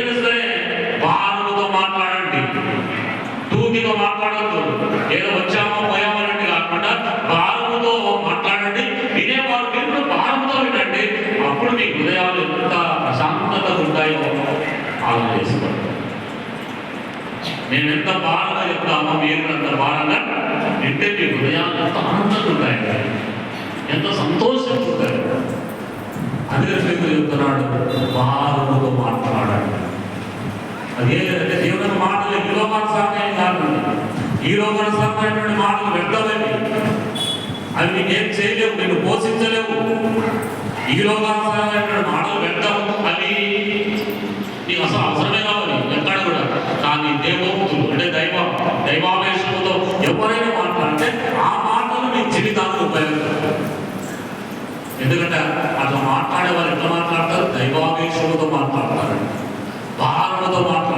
తెలుస్తుంది సరే మాట్లాడండి. తూకితో మాట్లాడద్దు. ఏదో వచ్చామో పోయామన్నట్టు కాకుండా భారముతో మాట్లాడండి. వినేవారు మీరు భారంతో వినండి. అప్పుడు మీ హృదయాలు ఎంత ప్రశాంతత ఉంటాయో ఆలోచన చేసుకోండి. మేము ఎంత బాధగా చెప్తామో మీరు అంత బాధగా వింటే మీ హృదయాలు ఎంత ఆనందంగా ఉంటాయి ఎంత సంతోషంగా ఉంటాయి. అందుకే చెప్తున్నాడు భారముతో మాట్లాడు అది ఏంటంటే దేవుని మాటలు ఈ లోకానుసారమైన కాదు ఈ లోకానుసారమైనటువంటి మాటలు వ్యర్థమైనవి అవి నీకేం చేయలేవు నేను పోషించలేవు. ఈ లోకానుసారమైనటువంటి మాటలు వ్యర్థం అని నీకు అసలు అవసరమే కావాలి ఎక్కడ కూడా. కానీ దేవోక్తులు అంటే దైవ దైవావేశంతో ఎవరైనా మాట్లాడితే ఆ మాటలు నీ జీవితానికి ఉపయోగపడతాయి. ఎందుకంటే అట్లా మాట్లాడే వాళ్ళు ఎట్లా మాట్లాడతారు? దైవావేశంతో మాట్లాడతారు. భావనతో మాట్లాడతారు.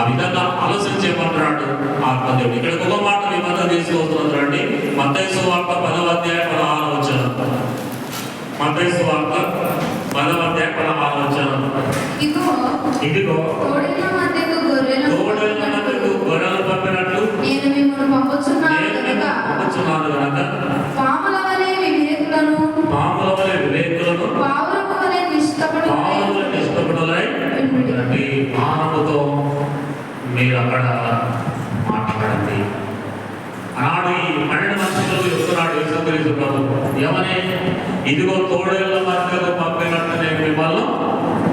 ఆ విధంగా ఆలోచించేమంటున్నాడు ఆత్మదేవుడు ఇక్కడ ఒక మాట మధ్య తీసుకొస్తున్నారండి మతైసు వార్త పదవ అధ్యాయ పదహారు వచ్చాను మతైసు వార్త పదవ అధ్యాయ పదహారు వచ్చాను ఇదిగో తోడేళ్ళ మధ్యకు గొర్రెలు పంపినట్లు నేను మిమ్మల్ని పంపుచున్నాను నేను కనుక పంపుచున్నాను కనుక పాముల వలె వివేకులను పాముల వలె వివేకులను పావురపు వలె నిష్కపటులై మానవుతో మీరు అక్కడ మాట్లాడండి. ఆనాడు ఈ పన్నెండు మనుషులు చెప్తున్నాడు యేసుక్రీస్తు ప్రభు. ఏమని? ఇదిగో తోడేళ్ళ మధ్యలో పంపినట్టు నేను మిమ్మల్ని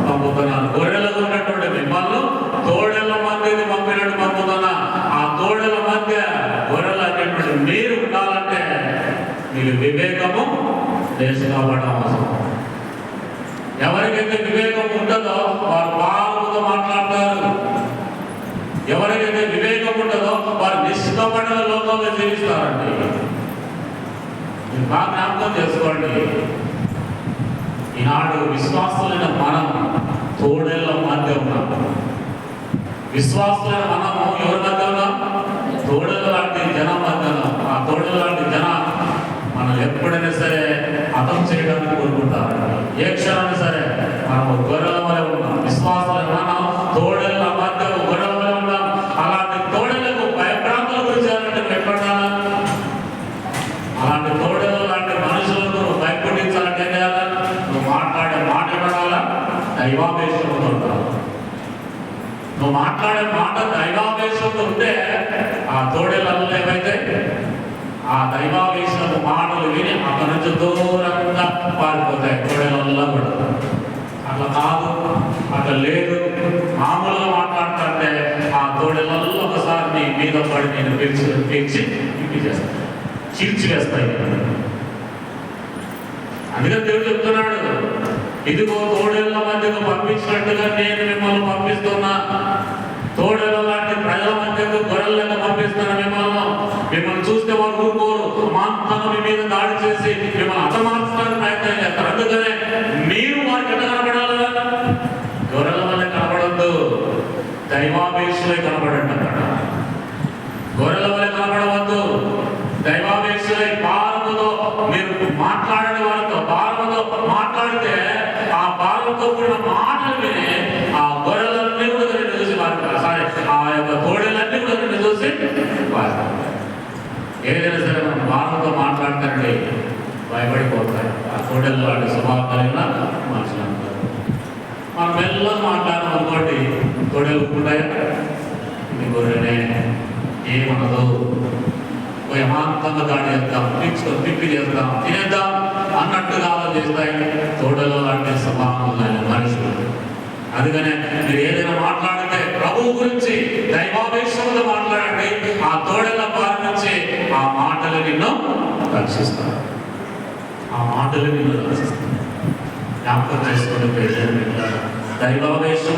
పంపుతున్నాను. గొర్రెలకు ఉన్నటువంటి మిమ్మల్ని తోడేళ్ళ మధ్యకి పంపినట్టు పంపుతున్నా. ఆ తోడేళ్ళ మధ్య గొర్రెలు అనేటువంటి మీరు ఉండాలంటే మీరు వివేకము దేశపడడం అవసరం ఎవరికైతే వివేకం ఉంటుందో వారు బాగుతో మాట్లాడతారు. ఎవరికైతే వివేకం ఉండదో వారు నిశ్చితమైన లోకంలో జీవిస్తారండి బాగా జ్ఞాపకం చేసుకోండి. ఈనాడు విశ్వాసులైన మనం తోడేళ్ళ మధ్య ఉన్నాం. విశ్వాసులైన మనము ఎవరి మధ్య ఉన్నాం? తోడేళ్ళ లాంటి జనం మధ్య ఉన్నాం. ఆ తోడేళ్ళ లాంటి జనం మనం ఎప్పుడైనా సరే అర్థం చేయడానికి కోరుకుంటారు. ఏ క్షణాన్ని సరే దైవావేశంతో నువ్వు మాట్లాడే మాట దైవావేశంతో ఉంటే ఆ తోడేళ్ళు ఏమైతే? ఆ దైవావేశపు మాటలు విని అక్కడి నుంచి దూరంగా పారిపోతాయి. తోడేళ్ళల్లో కూడా. అట్లా కాదు. అట్లా లేదు. మామూలుగా మాట్లాడుతుంటే ఆ తోడేళ్ళల్లో ఒకసారి నీ మీద పడి నేను పిలిచి పిలిచి చేస్తాను చీల్చి వేస్తాయి అందుకని దేవుడు చెప్తున్నాడు ఇదిగో తోడు చేసినట్టుగా నేను మిమ్మల్ని పంపిస్తున్నా. తోడల లాంటి ప్రజల మధ్యకు గొర్రెలకు పంపిస్తున్న మిమ్మల్ని. మిమ్మల్ని చూస్తే వారు ఊరుకోరు. మాంతంగా మీ మీద దాడి చేసి మిమ్మల్ని హతమార్చడానికి ప్రయత్నం చేస్తారు. అందుకనే మీరు వారికి కనబడాలి గొర్రెల వల్ల కనబడద్దు దైవావేశులే కనబడండి అక్కడ. గొర్రెల వల్ల కనబడవద్దు దైవావేశులై భారముతో మీరు మాట్లాడని భారత భారముతో మాట్లాడితే ఆ భారంతో కూడిన మాటలు విని ఆ గొర్రెలన్నీ కూడా నిన్ను చూసి సారీ ఆ యొక్క తోడేలన్నీ కూడా నిన్ను చూసి ఏదైనా సరే మనం భారంతో మాట్లాడతానండి భయపడిపోతాయి. ఆ తోడేళ్ళు వాటి స్వభావం కలిగిన మనుషులు అంటారు మనం మెల్లగా మాట్లాడడం అనుకోండి తోడేలు ఉంటాయా ఇది గొర్రెనే ఏమనదు. ఏమాంతంగా దాడి చేద్దాం పిచ్చుకొని పిప్పి చేద్దాం తినేద్దాం. అన్నట్టుగా ఆలోచిస్తాయి తోడలో లాంటి స్వభావం లేని మనుషులు అందుకనే మీరు ఏదైనా మాట్లాడితే ప్రభువు గురించి దైవావేశంతో మాట్లాడండి. ఆ తోడల బారి నుంచి ఆ మాటలు నిన్ను రక్షిస్తారు. ఆ మాటలు నిన్ను రక్షిస్తారు. జ్ఞాపకం చేసుకుని దైవావేశం